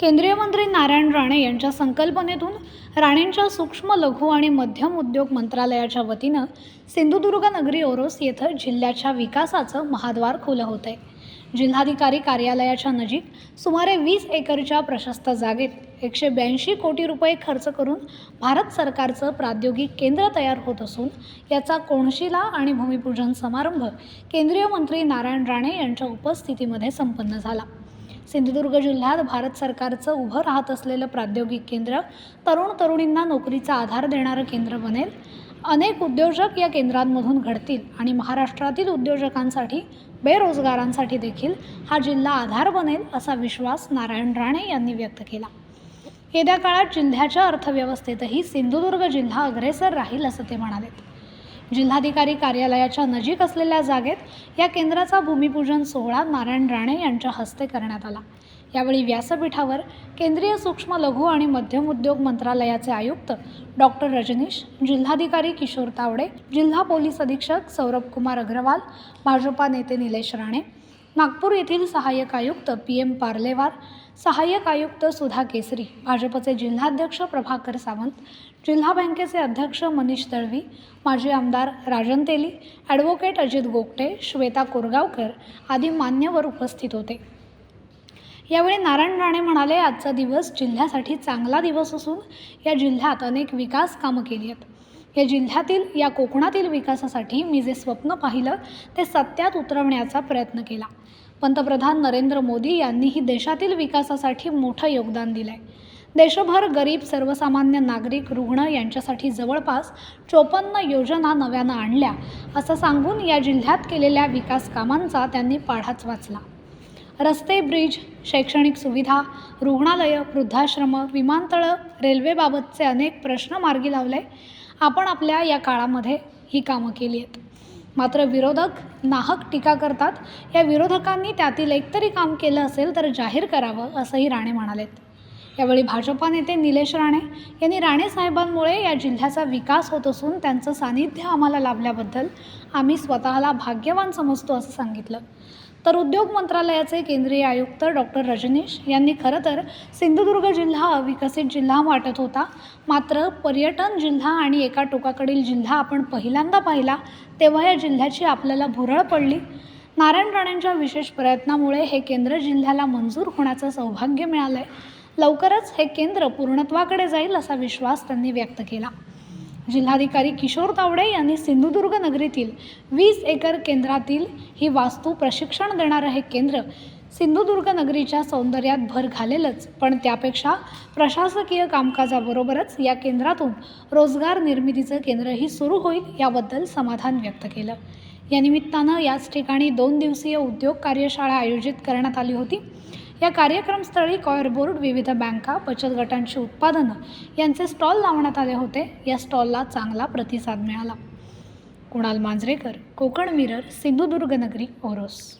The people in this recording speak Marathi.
केंद्रीय मंत्री नारायण राणे यांच्या संकल्पनेतून राणेंच्या सूक्ष्म लघु आणि मध्यम उद्योग मंत्रालयाच्या वतीनं सिंधुदुर्ग नगरी ओरोस येथं जिल्ह्याच्या विकासाचं महाद्वार खुलं होत आहे जिल्हाधिकारी कार्यालयाच्या नजीक सुमारे वीस एकरच्या प्रशस्त जागेत एकशे ब्याऐंशी कोटी रुपये खर्च करून भारत सरकारचं प्राद्योगिक केंद्र तयार होत असून याचा कोणशिला आणि भूमिपूजन समारंभ केंद्रीय मंत्री नारायण राणे यांच्या उपस्थितीमध्ये संपन्न झाला. सिंधुदुर्ग जिल्ह्यात भारत सरकारचं उभं राहत असलेलं प्राद्योगिक केंद्र तरुण तरुणींना नोकरीचा आधार देणारं केंद्र बनेल. अनेक उद्योजक या केंद्रांमधून घडतील आणि महाराष्ट्रातील उद्योजकांसाठी बेरोजगारांसाठी देखील हा जिल्हा आधार बनेल असा विश्वास नारायण राणे यांनी व्यक्त केला. येत्या काळात जिल्ह्याच्या अर्थव्यवस्थेतही सिंधुदुर्ग जिल्हा अग्रेसर राहील असं ते म्हणाले. जिल्हाधिकारी कार्यालयाच्या नजीक असलेल्या जागेत या केंद्राचा भूमिपूजन सोहळा नारायण राणे यांच्या हस्ते करण्यात आला. यावेळी व्यासपीठावर केंद्रीय सूक्ष्म लघु आणि मध्यम उद्योग मंत्रालयाचे आयुक्त डॉक्टर रजनीश जिल्हाधिकारी किशोर तावडे जिल्हा पोलीस अधीक्षक सौरभ कुमार अग्रवाल भाजपा नेते निलेश राणे नागपूर येथील सहाय्यक आयुक्त पी एम पार्लेवार सहाय्यक आयुक्त सुधा केसरी भाजपचे जिल्हाध्यक्ष प्रभाकर सावंत जिल्हा बँकेचे अध्यक्ष मनीष दळवी माजी आमदार राजन तेली ॲडव्होकेट अजित गोगटे श्वेता कोरगावकर आदी मान्यवर उपस्थित होते. यावेळी नारायण राणे म्हणाले आजचा दिवस जिल्ह्यासाठी चांगला दिवस असून या जिल्ह्यात अनेक विकास कामं केली आहेत. या जिल्ह्यातील या कोकणातील विकासासाठी मी जे स्वप्न पाहिलं ते सत्यात उतरवण्याचा प्रयत्न केला. पंतप्रधान नरेंद्र मोदी यांनीही देशातील विकासासाठी मोठं योगदान दिलं आहे देशभर गरीब सर्वसामान्य नागरिक रुग्ण यांच्यासाठी जवळपास चोपन्न योजना नव्यानं आणल्या असं सांगून या जिल्ह्यात केलेल्या विकास कामांचा त्यांनी पाढाच वाचला. रस्ते ब्रिज शैक्षणिक सुविधा रुग्णालयं वृद्धाश्रमं विमानतळं रेल्वेबाबतचे अनेक प्रश्न मार्गी लावले. आपण आपल्या या काळामध्ये ही कामं केली आहेत. मात्र विरोधक नाहक टीका करतात. या विरोधकांनी त्यातील एकतरी काम केलं असेल तर जाहीर करावं असंही राणे म्हणालेत. यावेळी भाजपा नेते निलेश राणे यांनी राणे साहेबांमुळे या जिल्ह्याचा विकास होत असून त्यांचं सानिध्य आम्हाला लाभल्याबद्दल आम्ही स्वतःला भाग्यवान समजतो असं सांगितलं. तर उद्योग मंत्रालयाचे केंद्रीय आयुक्त डॉक्टर रजनीश यांनी खरं तर सिंधुदुर्ग जिल्हा अविकसित जिल्हा वाटत होता. मात्र पर्यटन जिल्हा आणि एका टोकाकडील जिल्हा आपण पहिल्यांदा पाहिला तेव्हा या जिल्ह्याची आपल्याला भुरळ पडली. नारायण राणेंच्या विशेष प्रयत्नामुळे हे केंद्र जिल्ह्याला मंजूर होण्याचं सौभाग्य मिळालं आहे लवकरच हे केंद्र पूर्णत्वाकडे जाईल असा विश्वास त्यांनी व्यक्त केला. जिल्हाधिकारी किशोर तावडे यांनी सिंधुदुर्ग नगरीतील वीस एकर केंद्रातील ही वास्तू प्रशिक्षण देणारं हे केंद्र सिंधुदुर्ग नगरीच्या सौंदर्यात भर घालेलच पण त्यापेक्षा प्रशासकीय कामकाजाबरोबरच या केंद्रातून रोजगार निर्मितीचं केंद्रही सुरू होईल याबद्दल समाधान व्यक्त केलं. या निमित्तानं याच ठिकाणी दोन दिवसीय उद्योग कार्यशाळा आयोजित करण्यात आली होती. या कार्यक्रमस्थळी कॉयर बोर्ड विविध बँका बचत गटांची उत्पादनं यांचे स्टॉल लावण्यात आले होते. या स्टॉलला चांगला प्रतिसाद मिळाला. कुणाल मांजरेकर कोकण मिरर सिंधुदुर्ग नगरी ओरोस.